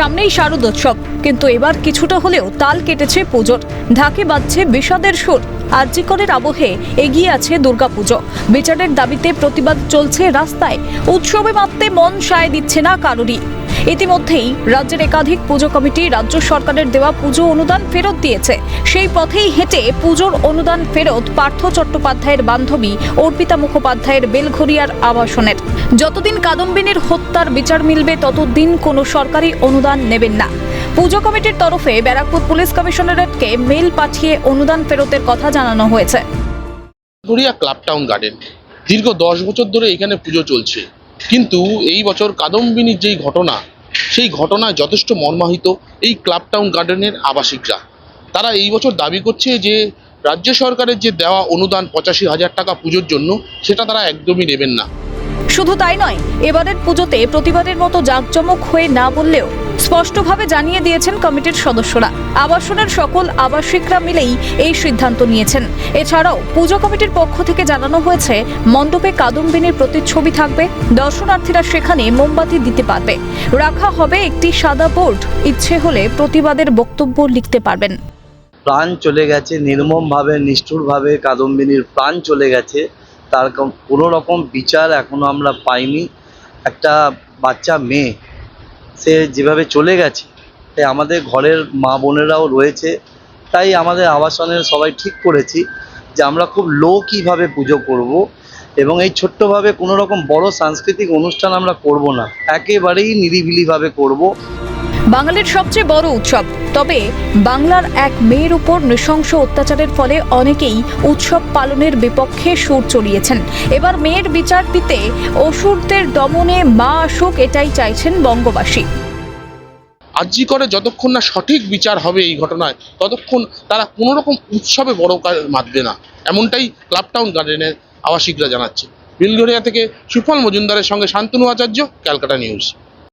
সামনেই শারদোৎসব কিন্তু এবার কিছুটা হলেও তাল কেটেছে পুজোর। ঢাকে বাজছে বিষাদের সুর। আর্যিকরের আবহে এগিয়ে আছে দুর্গাপুজো। বিচারের দাবিতে প্রতিবাদ চলছে রাস্তায়। উৎসবে মাপতে মন সায় দিচ্ছে না কারোরই। ইতিমধ্যেই রাজ্যের একাধিক পুজো কমিটি রাজ্য সরকারের দেওয়া পুজো অনুদান ফেরত দিয়েছে। সেই পথেই হেঁটে পুজোর অনুদান ফেরত পার্থ চট্টোপাধ্যায়ের বান্ধবী অর্পিতা মুখোপাধ্যায়ের বেলঘরিয়ার আবাসনের। যতদিন কাদম্বিনীর হত্যার বিচার মিলবে, ততদিন কোনো সরকারি অনুদান নেবেন না। পুজো কমিটির তরফে ব্যারাকপুর পুলিশ কমিশনারেটকে মেল পাঠিয়ে অনুদান ফেরতের কথা জানানো হয়েছে। Club town garden. দীর্ঘ দশ বছর ধরে এখানে পুজো চলছে। কিন্তু এই বছর কাদম্বিনীর যেই ঘটনা, সেই ঘটনায় যথেষ্ট মর্মাহিত এই ক্লাব টাউন গার্ডেনের আবাসিকরা। তারা এই বছর দাবি করছে যে, রাজ্য সরকারের যে দেওয়া অনুদান পঁচাশি হাজার টাকা পুজোর জন্য, সেটা তারা একদমই নেবেন না। শুধু তাই নয়, এবারের পুজোতে প্রতিবাদের মতো জাঁকজমক হয়ে না বললেও স্পষ্টভাবে জানিয়ে দিয়েছেন কমিটির সদস্যরা। আবাসনের সকল আবাসিকরা মিলেই এই সিদ্ধান্ত নিয়েছেন। এছাড়াও পুজো কমিটির পক্ষ থেকে জানানো হয়েছে, মণ্ডপে কাদম্বিনীর প্রতিচ্ছবি থাকবে, দর্শনার্থীরা সেখানে মোমবাতি দিতে পারবে। রাখা হবে একটি সাদা বোর্ড, ইচ্ছে হলে প্রতিবাদের বক্তব্য লিখতে পারবেন। প্রাণ চলে গেছে, নির্মমভাবে, নিষ্ঠুরভাবে কাদম্বিনীর প্রাণ চলে গেছে। তার কোনো রকম বিচার এখনও আমরা পাইনি। একটা বাচ্চা মেয়ে সে যেভাবে চলে গেছে, তাই আমাদের ঘরের মা বোনেরাও রয়েছে, তাই আমাদের আবাসনের সবাই ঠিক করেছি যে আমরা খুব লো কীভাবে পুজো করব এবং এই ছোট্টভাবে কোনোরকম বড় সাংস্কৃতিক অনুষ্ঠান আমরা করব না, একেবারেই নিরিবিলিভাবে করব। বাঙালির সবচেয়ে বড় উৎসব। তবে বাংলার এক মেয়ের উপর নৃশংস অত্যাচারের ফলে অনেকেই উৎসব পালনের বিপক্ষে সুর চড়িয়েছেন। এবার মেয়ের বিচার দিতে অসুরদের দমনে মা আসুক এটাই চাইছেন বঙ্গবাসী। আর্জি করে যতক্ষণ না সঠিক বিচার হবে এই ঘটনায়, ততক্ষণ তারা কোনো রকম উৎসবে বড় মাতবে না। এমনটাই ক্লাব টাউন গার্ডেনের আবাসিকরা জানাচ্ছে। বিলঘরিয়া থেকে সুফল মজুমদারের সঙ্গে শান্তনু আচার্য, ক্যালকাটা নিউজ।